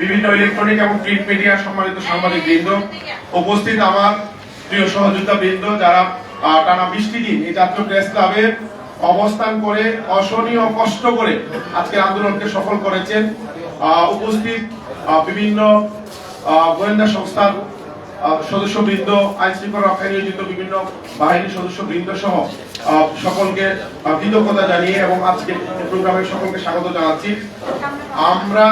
বিভিন্ন ইলেকট্রনিক এবং print media সম্মানিত সাংবাদিক বৃন্দ, উপস্থিত আমার প্রিয় সহযোদ্ধা বৃন্দ, যারা টানা বৃষ্টি দিন এই জাতীয় প্রেস ক্লাবে অবস্থান করে অসহনীয় কষ্ট করে আজকের আন্দোলনকে সফল করেছেন। উপস্থিত বিভিন্ন গোয়েন্দা সংস্থার সদস্য বৃন্দ আইন শৃঙ্খলা রক্ষায় নিয়োজিত বিভিন্ন বাহিনীর সদস্য বৃন্দ সহ সকলকে কৃতজ্ঞতা জানিয়ে এবং আজকে প্রোগ্রামের সকলকে স্বাগত জানাচ্ছি। আমরা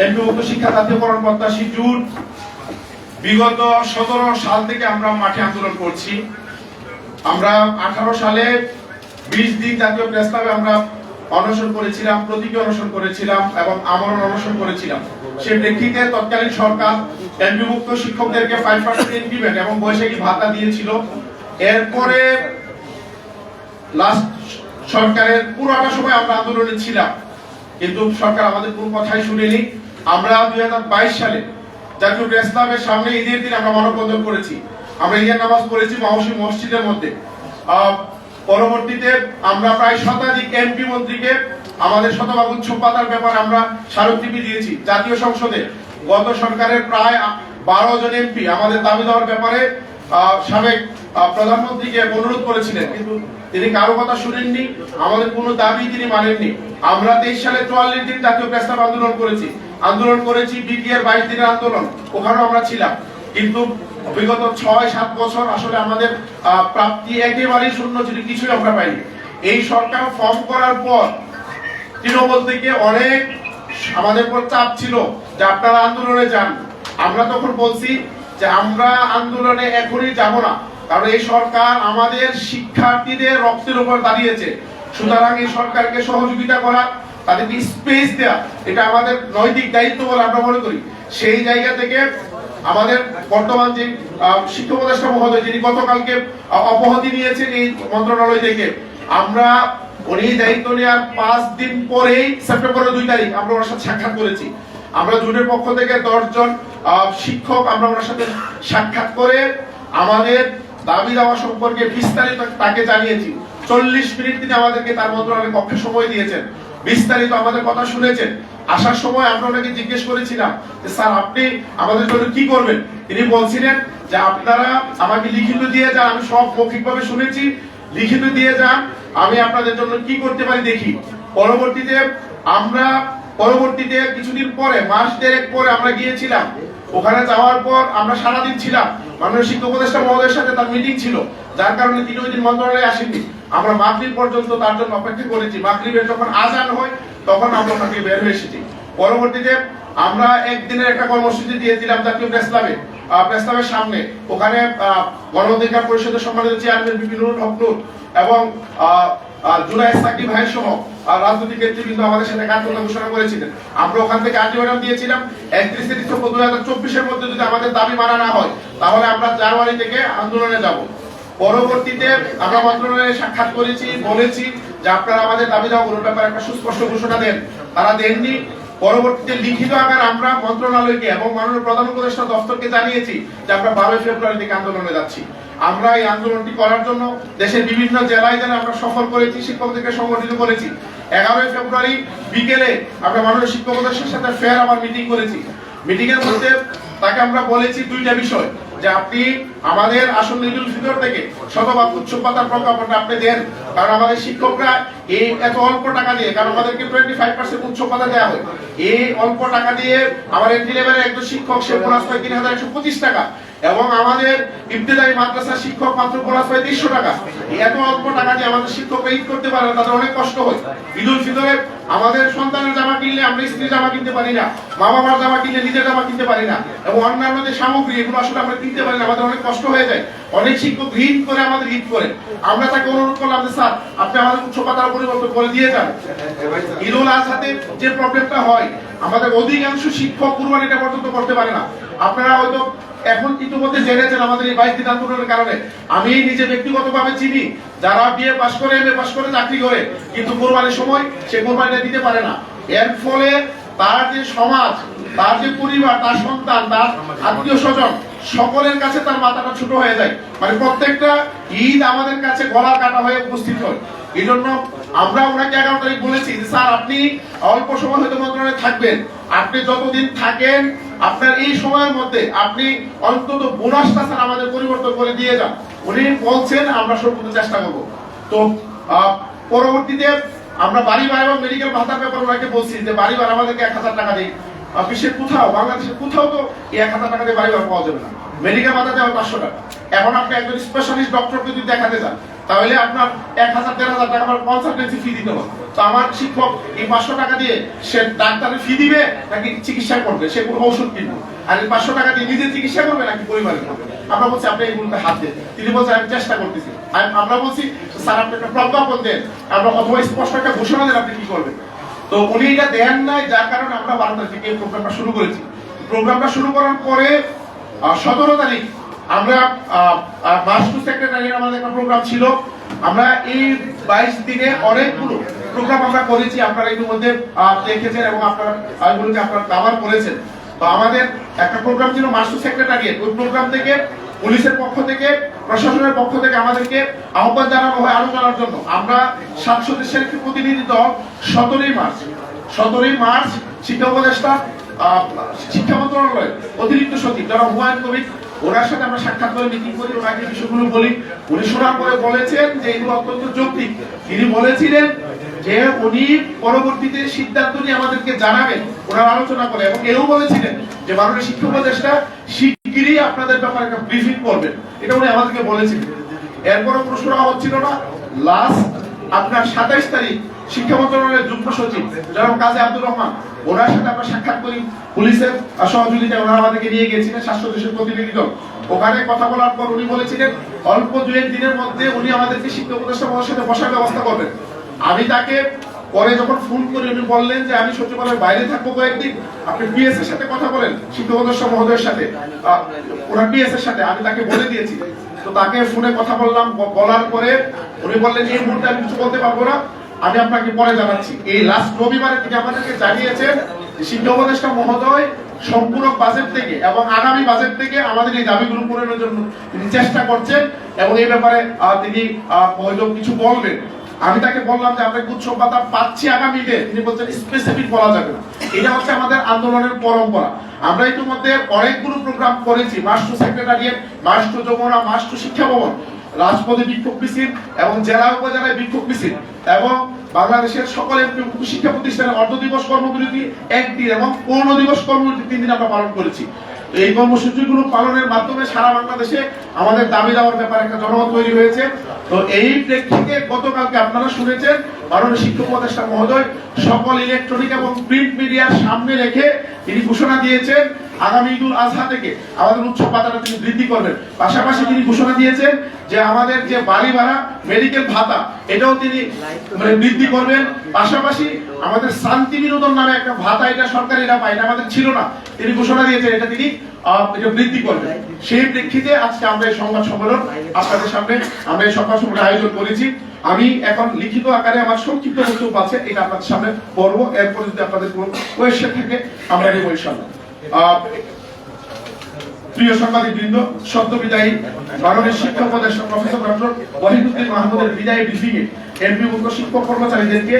এমপিভুক্ত শিক্ষা জাতীয়করণ প্রত্যাশী জুট বিগত সতেরো সাল থেকে আমরা মাঠে আন্দোলন করছি। আমরা আঠারো সালে বিশ দিন জাতীয় প্রেস আমরা অনশন করেছিলাম, প্রতীকী অনশন করেছিলাম এবং আমরণ অনশন করেছিলাম। সেই প্রেক্ষিতে তৎকালীন সরকার এমপিভুক্ত শিক্ষকদেরকে ফাইভ পার্সেন্ট ইনক্রিমেন্ট এবং বৈশাখী ভাতা দিয়েছিল। এরপরে লাস্ট সরকারের পুরোটা সময় আমরা আন্দোলনে ছিলাম। কিন্তু সরকার আমাদের কোনো কথাই শুনেনি। আমরা দুই হাজার বাইশ সালে প্রেস ক্লাবের সামনে ঈদের দিন আমরা মানববন্ধন করেছি। আমরা ঈদের নামাজ পড়েছি মহসী মসজিদের মধ্যে। পরবর্তীতে আমরা প্রায় শতাধিক এমপি মন্ত্রীকে, আমাদের শতভাগ উৎসব পাতার ব্যাপারে আমরা স্মারকলিপি দিয়েছি। জাতীয় সংসদে গত সরকারের প্রায় বারো জন এমপি আমাদের দাবি দেওয়ার ব্যাপারে সাবেক প্রধানমন্ত্রীকে অনুরোধ করেছিলেন। কিন্তু তিনি কারও কথা শুনেননি, আমাদের কোনো দাবি তিনি মানেননি। আমরা তেইশ সালে চুয়াল্লিশ দিন জাতীয় প্রস্তাব আন্দোলন করেছি। আন্দোলন করেছি বিটিআর বাইশ দিনের আন্দোলন। ওখানেও আমরা ছিলাম। কিন্তু বিগত ছয়, সাত বছর আসলে আমাদের প্রাপ্তি একেবারেই শূন্য ছিল, কিছুই আমরা পাইনি। এই সরকার ফর্ম করার পর তৃণমূল থেকে অনেক আমাদের উপর চাপ ছিল যে আপনারা আন্দোলনে যান। আমরা তখন বলছি যে আমরা আন্দোলনে এখনই যাব না, কারণ এই সরকার আমাদের শিক্ষার্থীদের রক্তের উপর দাঁড়িয়েছে। সুতরাং এই সরকারকে সহযোগিতা করা তাদেরকে স্পেস দেওয়া এটা আমাদের নৈতিক দায়িত্ব বলে আমরা মনে করি। সেই জায়গা থেকে আমাদের বর্তমান যে আহ, শিক্ষা উপদেষ্টা মহোদয় যিনি গতকালকে অব্যাহতি নিয়েছেন এই মন্ত্রণালয় থেকে আমরা উনি দায়িত্ব নেওয়ার পাঁচ দিন পরেই সেপ্টেম্বরের দুই তারিখ আমরা ওনার সাথে সাক্ষাৎ করেছি। আমরা জুটের পক্ষ থেকে দশজন শিক্ষক আমরা ওনার সাথে সাক্ষাৎ করে আমাদের দাবি দেওয়া সম্পর্কে বিস্তারিত তাকে জানিয়েছি। চল্লিশ মিনিট তিনি আমাদেরকে তার মন্ত্রণালয়ের কক্ষে সময় দিয়েছেন। বিস্তারিত আমাদের কথা শুনেছেন। আসার সময় আমরা ওনাকে জিজ্ঞেস করেছিলাম যে, স্যার, আপনি আমাদের জন্য কি করবেন? তিনি বলছিলেন যে, আপনারা আমাকে লিখিত দিয়ে যান, আমি সব মৌখিকভাবে শুনেছি। লিখিত দিয়ে যান, আমি আপনাদের জন্য কি করতে পারি দেখি। পরবর্তীতে আমরা, পরবর্তীতে কিছুদিন পরে, মাস দেড়েক পরে আমরা গিয়েছিলাম। ওখানে যাওয়ার পর আমরা সারাদিন ছিলাম। মাননীয় শিক্ষা উপদেষ্টা মহোদয়ের সাথে তার মিটিং ছিল। যার কারণে তিনি ওই দিন মন্ত্রণালয়ে আসেননি। আমরা মাগরিব পর্যন্ত তার জন্য অপেক্ষা করেছি। মাগরিবের যখন আজান হয় তখন আমরা থেকে বের হয়ে এসেছি। পরবর্তীতে আমরা একদিনের একটা কর্মসূচি দিয়েছিলাম জাতীয় প্রেস ক্লাবে। আহ, সামনে। ওখানে আহ, গণ অধিকার পরিষদের সম্মানিত চেয়ারম্যান বিপিনুর হক নূর এবং আহ, সাকিব ভাই সহ রাজনৈতিক নেতৃবৃন্দ আমাদের সাথে কার্যক্রম ঘোষণা করেছিলেন। আমরা ওখান থেকে আলটিমেটাম দিয়েছিলাম একত্রিশে ডিসেম্বর দুই হাজার চব্বিশের মধ্যে যদি আমাদের দাবি মানা না হয় তাহলে আমরা জানুয়ারি থেকে আন্দোলনে যাব। পরবর্তীতে আমরা মন্ত্রণালয়ে সাক্ষাৎ করেছি, বলেছি যে আপনারা আমাদের দাবি দেওয়াগুলোর ব্যাপারে একটা সুস্পষ্ট ঘোষণা দেন। তারা দেননি। পরবর্তীতে লিখিত আকার আমরা মন্ত্রণালয়কে এবং মাননীয় প্রধান উপদেষ্টা দপ্তরকে জানিয়েছি যে আমরা বারোই ফেব্রুয়ারি থেকে আন্দোলনে যাচ্ছি। আমরা এই আন্দোলনটি করার জন্য দেশের বিভিন্ন জেলায় জেলায় আমরা সফল করেছি, শিক্ষকদেরকে সংগঠিত করেছি। এগারোই ফেব্রুয়ারি বিকেলে আমরা মাননীয় শিক্ষক সাথে ফের আবার মিটিং করেছি। মিটিং এর মধ্যে তাকে আমরা বলেছি দুইটা বিষয়। যে আপনি আমাদের আসন্ন ঈদুল ফিতর থেকে শতভাগ উৎসব পাতার প্রজ্ঞাপনটা আপনি দেন। কারণ আমাদের শিক্ষকরা এই এত অল্প টাকা দিয়ে, কারণ আমাদেরকে টোয়েন্টি ফাইভ পার্সেন্ট উৎসব পাতা দেওয়া হয়। এই অল্প টাকা দিয়ে আমার এন্ট্রি লেভেলের একজন শিক্ষক, সে পুরাস্তায় তিন হাজার একশো পঁচিশ টাকা। এবং আমাদের ইবতেদায়ী মাদ্রাসার শিক্ষক মাত্র বোনাস পায় তিনশো টাকা। এত অল্প টাকা দিয়ে আমাদের শিক্ষকরা ঈদ করতে পারে না, তাদের অনেক কষ্ট হয়। ঈদুল ফিতরে আমাদের সন্তানের জামা কিনলে আমরা স্ত্রীর জামা কিনতে পারি না মা বাবার জামা কিনলে নিজের জামা কিনতে পারি না এবং অন্যান্য যে সামগ্রী এগুলো আসলে আমরা কিনতে পারি না আমাদের অনেক কষ্ট হয়ে যায়। অনেক শিক্ষক ঋণ করে আমাদের ঈদ করে। আমরা তাকে অনুরোধ করলাম যে স্যার আপনি আমাদের উচ্চ পাতার পরিবর্তন করে দিয়ে যান। ঈদুল আজহাতে যে প্রবলেমটা হয় আমাদের অধিকাংশ শিক্ষক কুরবানিটা পর্যন্ত করতে পারে না। আপনারা হয়তো এখন ইতিমধ্যে জেনেছেন আমাদের এই বাইশ দিন আন্দোলনের কারণে। আমি নিজে ব্যক্তিগতভাবে চিনি, যারা বিএ পাশ করে, এম এ পাশ করে, চাকরি করে। কিন্তু কোরবানির সময় সে কোরবানিটা দিতে পারে না। এর ফলে তার যে সমাজ, তার যে পরিবার, তার সন্তান, তার আত্মীয় স্বজন, সকলের কাছে তার মাথাটা ছোট হয়ে যায়। মানে প্রত্যেকটা ঈদ আমাদের কাছে গলা কাটা হয়ে উপস্থিত হয়। আমরা ওনাকে এগারো তারিখ বলেছি যে, স্যার, আপনি অল্প সময় হয়তো মন্ত্রণালয়ে থাকবেন। আপনি যতদিন থাকেন, আপনার এই সময়ের মধ্যে আপনি অন্তত বোনাসটা স্যার, আমাদের পরিবর্তন করে দিয়ে যান। উনি বলছেন, আমরা সর্বোচ্চ চেষ্টা করব। তো পরবর্তীতে আমরা বাড়ি ভাড়া এবং মেডিকেল ভাতার ব্যাপারে ওনাকে বলছি যে বাড়ি ভাড়া আমাদেরকে এক হাজার টাকা দিই বিশ্বের কোথাও বাংলাদেশের কোথাও তো এই এক হাজার টাকা দিয়ে বাড়ি ভাড়া পাওয়া যাবে না। মেডিকেল ভাতা দেওয়া পাঁচশো টাকা। এখন আপনি একজন স্পেশালিস্ট ডক্টরকে যদি দেখাতে যান, তাহলে আপনার এক হাজার, দেড় হাজার টাকা আমার কনসালটেন্সি ফি দিতে হবে। তো আমার শিক্ষক এই পাঁচশো টাকা দিয়ে সে ডাক্তারের ফি দিবে নাকি চিকিৎসা করবে? সে কোনো ঔষধ কিনবে আর এই পাঁচশো টাকা দিয়ে নিজে চিকিৎসা করবে নাকি পরিবারের করবে আমরা বলছি, আপনি এইগুলোতে হাত দেন। তিনি বলছেন, আমি চেষ্টা করতেছি। আমরা বলছি, স্যার, আপনি একটা প্রজ্ঞাপন দেন। আমরা অথবা স্পষ্ট একটা ঘোষণা দেন আপনি কি করবেন? তো উনি এটা দেন নাই, যার কারণে আমরা বারো তারিখ থেকে এই প্রোগ্রামটা শুরু করেছি। প্রোগ্রামটা শুরু করার পরে সতেরো তারিখ আমরা মাস্টু সেক্রেটারি আমাদের একটা প্রোগ্রাম ছিল। আমরা এই বাইশ দিনে অনেকগুলো প্রোগ্রাম আমরা করেছি, আপনারা ইতিমধ্যে দেখেছেন এবং আপনারা এগুলোকে আপনারা কভার করেছেন। তো আমাদের একটা প্রোগ্রাম ছিল মাস্টু সেক্রেটারিয়েট ওই প্রোগ্রাম থেকে পুলিশের পক্ষ থেকে, প্রশাসনের পক্ষ থেকে আমাদেরকে আহ্বান জানানো হয় আলোচনার জন্য। আমরা দেশের একটি প্রতিনিধি দল, সতেরোই মার্চ। সতেরোই মার্চ শিক্ষা উপদেষ্টা শিক্ষা মন্ত্রণালয়ের অতিরিক্ত সচিব। যারা হুমায়ুন কবির, ওনার সাথে আমরা সাক্ষাৎ করে মিটিং করি, ওনাকে বিষয়গুলো বলি। উনি শোনার পরে বলেছেন যে এগুলো অত্যন্ত যৌক্তিক। তিনি বলেছিলেন যে উনি পরবর্তীতে সিদ্ধান্ত নিয়ে আমাদেরকে জানাবেন, ওনার আলোচনা করে। এবং এও বলেছিলেন যে মাননীয় শিক্ষা উপদেষ্টা শিগগিরই আপনাদের ব্যাপারে একটা ব্রিফিং করবেন। এটা উনি আমাদেরকে বলেছিলেন। এরপরও প্রশ্ন হচ্ছিল না। লাস্ট আপনার সাতাইশ তারিখ শিক্ষা মন্ত্রণালয়ের যুগ্ম সচিব, জনাব কাজী আব্দুর রহমান, ওনার সাথে আমরা সাক্ষাৎ করি। পুলিশের সহযোগিতায় ওনারা আমাদেরকে নিয়ে গিয়েছিলেন স্বাস্থ্য দেশের প্রতিনিধি দল ওখানে কথা বলার পর উনি বলেছিলেন, অল্প দু এক দিনের মধ্যে উনি আমাদেরকে শিক্ষা উপদেষ্টা মহোদয়ের সাথে বসার ব্যবস্থা করবেন। আমি তাকে পরে যখন ফোন করি, উনি বললেন যে, আমি সচিবালয়ের বাইরে থাকব কয়েকদিন। আপনি পিএস এর সাথে কথা বলেন, শিক্ষা উপদেষ্টা মহোদয়ের সাথে। ওনার পিএস এর সাথে, আমি তাকে বলে দিয়েছি। তো তাকে ফোনে কথা বললাম বলার পরে উনি বললেন, এই মুহূর্তে আমি কিছু বলতে পারব না। আমি আপনাকে পরে জানাচ্ছি, এই লাস্ট রবিবারে তিনি আমাদেরকে জানিয়েছেন শিক্ষা মহোদয় সম্পূর্ণ বাজেট থেকে এবং আগামী বাজেট থেকে আমাদের এই দাবিগুলো পূরণের জন্য তিনি চেষ্টা করছেন এবং এই ব্যাপারে তিনি হয়তো কিছু বলবেন। আমি তাকে বললাম যে আমরা উৎসব ভাতা পাচ্ছি আগামীতে। তিনি বলছেন স্পেসিফিক বলা যাবে না। এটা হচ্ছে আমাদের আন্দোলনের পরম্পরা। আমরা ইতিমধ্যে অনেকগুলো প্রোগ্রাম করেছি মাস্টু সেক্রেটারিয়েট মাস্টু যমুনা মাস্টু শিক্ষা ভবন। রাজপথে বিক্ষোভ মিছিল এবং জেলা উপজেলায় বিক্ষোভ মিছিল এবং বাংলাদেশের সকল শিক্ষা প্রতিষ্ঠানের অর্ধ দিবস কর্মবিরতি একদিন এবং পূর্ণ দিবস কর্মবিরতি তিন দিন আমরা পালন করেছি। এই কর্মসূচিগুলো পালনের মাধ্যমে সারা বাংলাদেশে আমাদের দাবি দেওয়ার ব্যাপারে একটা জনমত তৈরি হয়েছে। তো এই প্রেক্ষিতে গতকালকে আপনারা শুনেছেন মাননীয় শিক্ষক উপদেষ্টা মহোদয় সকল ইলেকট্রনিক এবং প্রিন্ট মিডিয়ার সামনে রেখে তিনি ঘোষণা দিয়েছেন আগামী ঈদুল আজহা থেকে আমাদের উৎসব ভাতাটা তিনি বৃদ্ধি করবেন। পাশাপাশি তিনি ঘোষণা দিয়েছেন যে আমাদের যে বাড়ি ভাড়া মেডিকেল ভাতা, এটাও তিনি মানে বৃদ্ধি করবেন। পাশাপাশি আমাদের শান্তি বিনোদন নামে একটা ভাতা এটা সরকার এটা পায় এটা আমাদের ছিল না। তিনি ঘোষণা দিয়েছেন এটা তিনি বৃদ্ধি করবেন। সেই প্রেক্ষিতে আজকে আমরা এই সংবাদ সম্মেলন আপনাদের সামনে আমরা এই সংবাদ সম্মেলন আয়োজন করেছি। আমি এখন লিখিত আকারে আমার সংক্ষিপ্ত বক্তব্য আছে, এটা আপনাদের সামনে পড়ব। এরপর যদি আপনাদের কোনো কোয়েশ্চেন থাকে, আমরা নেব ইনশাল্লাহ প্রিয় সাংবাদিক বৃন্দ সদ্য বিদায়ী মাননীয় শিক্ষা উপদেষ্টা প্রফেসর ডক্টর ওয়াহিদুদ্দিন মাহমুদের বিদায়ী ব্রিফিং এ এমপিভুক্ত শিক্ষক কর্মচারীদেরকে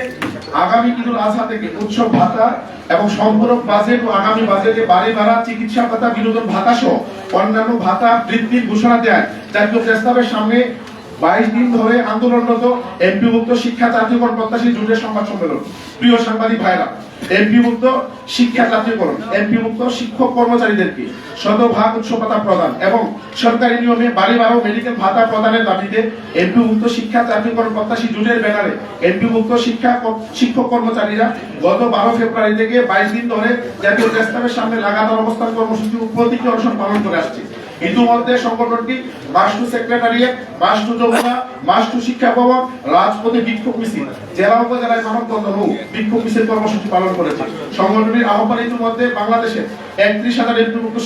আগামী ঈদুল আজহা থেকে উৎসব ভাতা এবং সম্পূরক বাজেট ও আগামী বাজেটে বাড়ি ভাড়া, চিকিৎসা ভাতা, বিনোদন ভাতা সহ অন্যান্য ভাতা বৃদ্ধির ঘোষণা দেয় জাতীয় প্রস্তাবের সামনে বাইশ দিন ধরে আন্দোলনরত এমপিভুক্ত শিক্ষা জাতীয়করণ প্রত্যাশী জুটের সংবাদ সম্মেলন। প্রিয় সাংবাদিক ভাইরা শিক্ষা জাতীয়করণ শিক্ষক কর্মচারীদেরকে শতভাগ উৎসবতা প্রদান এবং সরকারি নিয়মে বাড়ি বারো মেডিকেল ভাতা প্রদানের দাবিতে এমপিভুক্ত শিক্ষা জাতীয়করণ প্রত্যাশী জুটের ব্যানারে এমপিভুক্ত শিক্ষা শিক্ষক কর্মচারীরা গত বারো ফেব্রুয়ারি থেকে বাইশ দিন ধরে জাতীয় সামনে লাগাতার অবস্থান কর্মসূচি প্রতীকী অনশন পালন করে আসছে। ইতিমধ্যে সংগঠনটি মাস্টু সেক্রেটারিয়েট মাস্টু যমুনা মাস্টু শিক্ষা ভবন, রাজপথে বিক্ষোভ মিছিল। জেলা উপজেলায় মানববন্ধন হোক বিক্ষোভ মিছিল কর্মসূচি পালন করেছে। সংগঠনটির আহ্বানে ইতিমধ্যে বাংলাদেশে একত্রিশ হাজার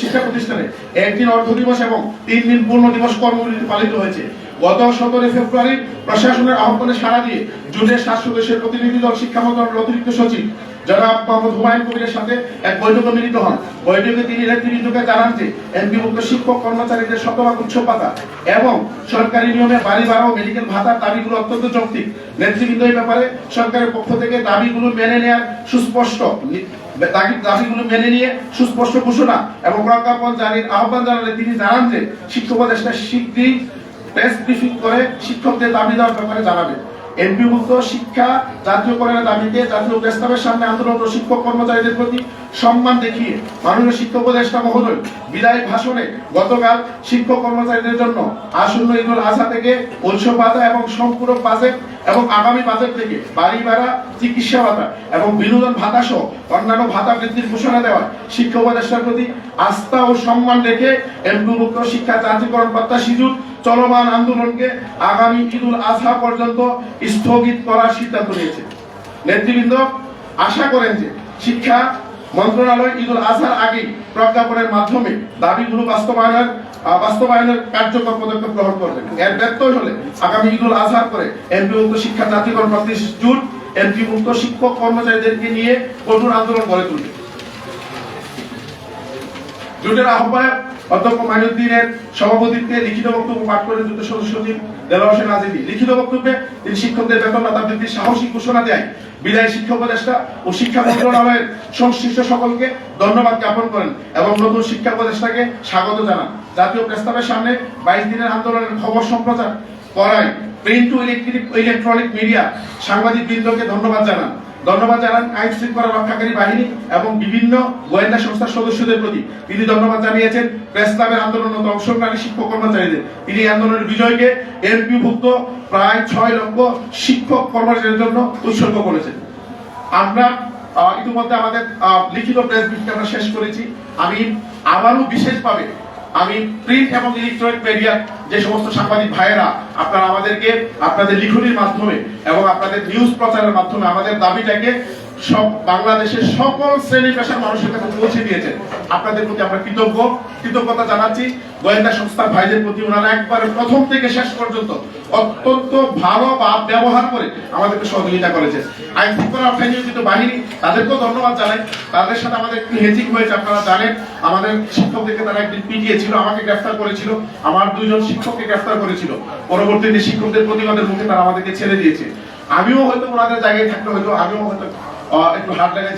শিক্ষা প্রতিষ্ঠানে একদিন অর্ধ দিবস এবং তিন দিন পূর্ণ দিবস কর্মবিরতি পালিত হয়েছে। গত সতেরোই ফেব্রুয়ারি প্রশাসনের আহ্বানে সাড়া দিয়ে জুনের প্রতিনিধি দল শিক্ষা মন্ত্রণালয়ের অতিরিক্ত সচিব জনাব মোহাম্মদ হুমায়ুন কবিরের সাথে এক বৈঠকে মিলিত হন। বৈঠকে তিনি জানান যে, এমপিভুক্ত শিক্ষক কর্মচারীদের শতভাগ এবং সরকারি নিয়মে বাড়ি ভাড়া ও মেডিকেল ভাতার দাবিগুলো অত্যন্ত যৌক্তিক। নেতৃবৃন্দ এই ব্যাপারে সরকারের পক্ষ থেকে দাবিগুলো মেনে সুস্পষ্ট দাবি- দাবিগুলো মেনে নিয়ে সুস্পষ্ট ঘোষণা এবং প্রজ্ঞাপন জারির আহ্বান জানালে তিনি জানান যে, শিক্ষক উপদেষ্টা শীঘ্রই প্রেস ব্রিফিং করে শিক্ষকদের দাবি দেওয়ার ব্যাপারে এমপিভুক্ত শিক্ষা জাতীয়করণের দাবিতে জাতীয় প্রস্তাবের সামনে শিক্ষক কর্মচারীদের প্রতি সম্মান দেখিয়ে মাননীয় শিক্ষক উপদেষ্টা মহোদয় বিদায় ভাষণে গতকাল শিক্ষক কর্মচারীদের জন্য আসন্ন ঈদুল থেকে উৎসব এবং সম্পূরক বাজেট এবং আগামী বাজেট থেকে বাড়ি ভাড়া, চিকিৎসা ভাতা এবং বিনোদন ভাতা সহ অন্যান্য ভাতা বৃদ্ধির ঘোষণা দেওয়া শিক্ষা উপদেষ্টার প্রতি আস্থা ও সম্মান রেখে এমপিভুক্ত শিক্ষা যান্ত্রিকরণ প্রত্যাশী চলমান আন্দোলনকে আগামী ঈদুল আজহা পর্যন্ত স্থগিত করার সিদ্ধান্ত নিয়েছে। নেতৃবৃন্দ, আশা করেন যে শিক্ষা মন্ত্রণালয় ঈদুল আজহার আগে প্রজ্ঞাপনের মাধ্যমে দাবিগুলো বাস্তবায়নের বাস্তবায়নের কার্যকর পদক্ষেপ গ্রহণ করবেন। এর ব্যত্যয় হলে আগামী ঈদুল আজহার পরে এমপিভুক্ত শিক্ষা জাতীয়করণ প্রতিষ্ঠা জুট এমপিভুক্ত শিক্ষক কর্মচারীদেরকে নিয়ে কঠোর আন্দোলন গড়ে তুলবে। জোটের আহ্বায়ক অধ্যক্ষ মাইনুদ্দিনের সভাপতিত্বে লিখিত বক্তব্য পাঠ করেন জোটের সদস্য সচিব দেলোয়ার হোসেন আজিদি। লিখিত বক্তব্যে তিনি শিক্ষকদের বেতন ভাতা বৃদ্ধির সাহসী ঘোষণা দেয়। বিদায়ী শিক্ষা উপদেষ্টা ও শিক্ষা মন্ত্রণালয়ের সংশ্লিষ্ট সকলকে ধন্যবাদ জ্ঞাপন করেন এবং নতুন শিক্ষা উপদেষ্টাকে স্বাগত জানান। জাতীয় প্রস্তাবের সামনে বাইশ দিনের আন্দোলনের খবর সম্প্রচার করায় প্রিন্ট টু ইলেকট্রনিক মিডিয়া সাংবাদিক বৃন্দকে ধন্যবাদ জানান। ধন্যবাদ জানান আইন শৃঙ্খলা রক্ষাকারী বাহিনী এবং বিভিন্ন গোয়েন্দা সংস্থার সদস্যদের প্রতি। তিনি ধন্যবাদ জানিয়েছেন প্রেস ক্লাবের আন্দোলনত অংশগ্রহণকারী শিক্ষক কর্মচারীদের। তিনি আন্দোলনের বিজয়কে এমপিভুক্ত প্রায় ছয় লক্ষ শিক্ষক কর্মচারীদের জন্য উৎসর্গ করেছেন। আমরা ইতিমধ্যে আমাদের লিখিত প্রেস ব্রিফিং আমরা শেষ করেছি। আমি আবারও বিশেষভাবে আমি প্রিন্ট এবং ইলেকট্রনিক মিডিয়া যে সমস্ত সাংবাদিক ভাইয়েরা, আপনারা আমাদেরকে আপনাদের লিখনির মাধ্যমে এবং আপনাদের নিউজ প্রচারের মাধ্যমে আমাদের দাবিটাকে সব বাংলাদেশের সকল শ্রেণি পেশার মানুষের কাছে পৌঁছে দিয়েছেন আপনাদের প্রতি আমরা কৃতজ্ঞ। কৃতজ্ঞতা জানাচ্ছি গোয়েন্দা সংস্থার ভাইদের প্রতি। ওনারা একবার প্রথম থেকে শেষ পর্যন্ত অত্যন্ত ভালো বা ব্যবহার করে আমাদেরকে সহযোগিতা করেছে। আইন শৃঙ্খলা রক্ষায় নিয়োজিত বাহিনী, তাদেরকেও ধন্যবাদ জানাই। তাদের সাথে আমাদের একটু হেজিং হয়েছে, আপনারা জানেন। আমাদের শিক্ষকদেরকে তারা একদিন পিটিয়েছিল, আমাকে গ্রেফতার করেছিল। আমার দুজন শিক্ষককে গ্রেফতার করেছিল। পরবর্তীতে শিক্ষকদের প্রতিবাদের মুখে তারা আমাদেরকে ছেড়ে দিয়েছে। আমিও হয়তো ওনাদের জায়গায় থাকলে হয়তো, আমিও হয়তো একটু হাত লাগাই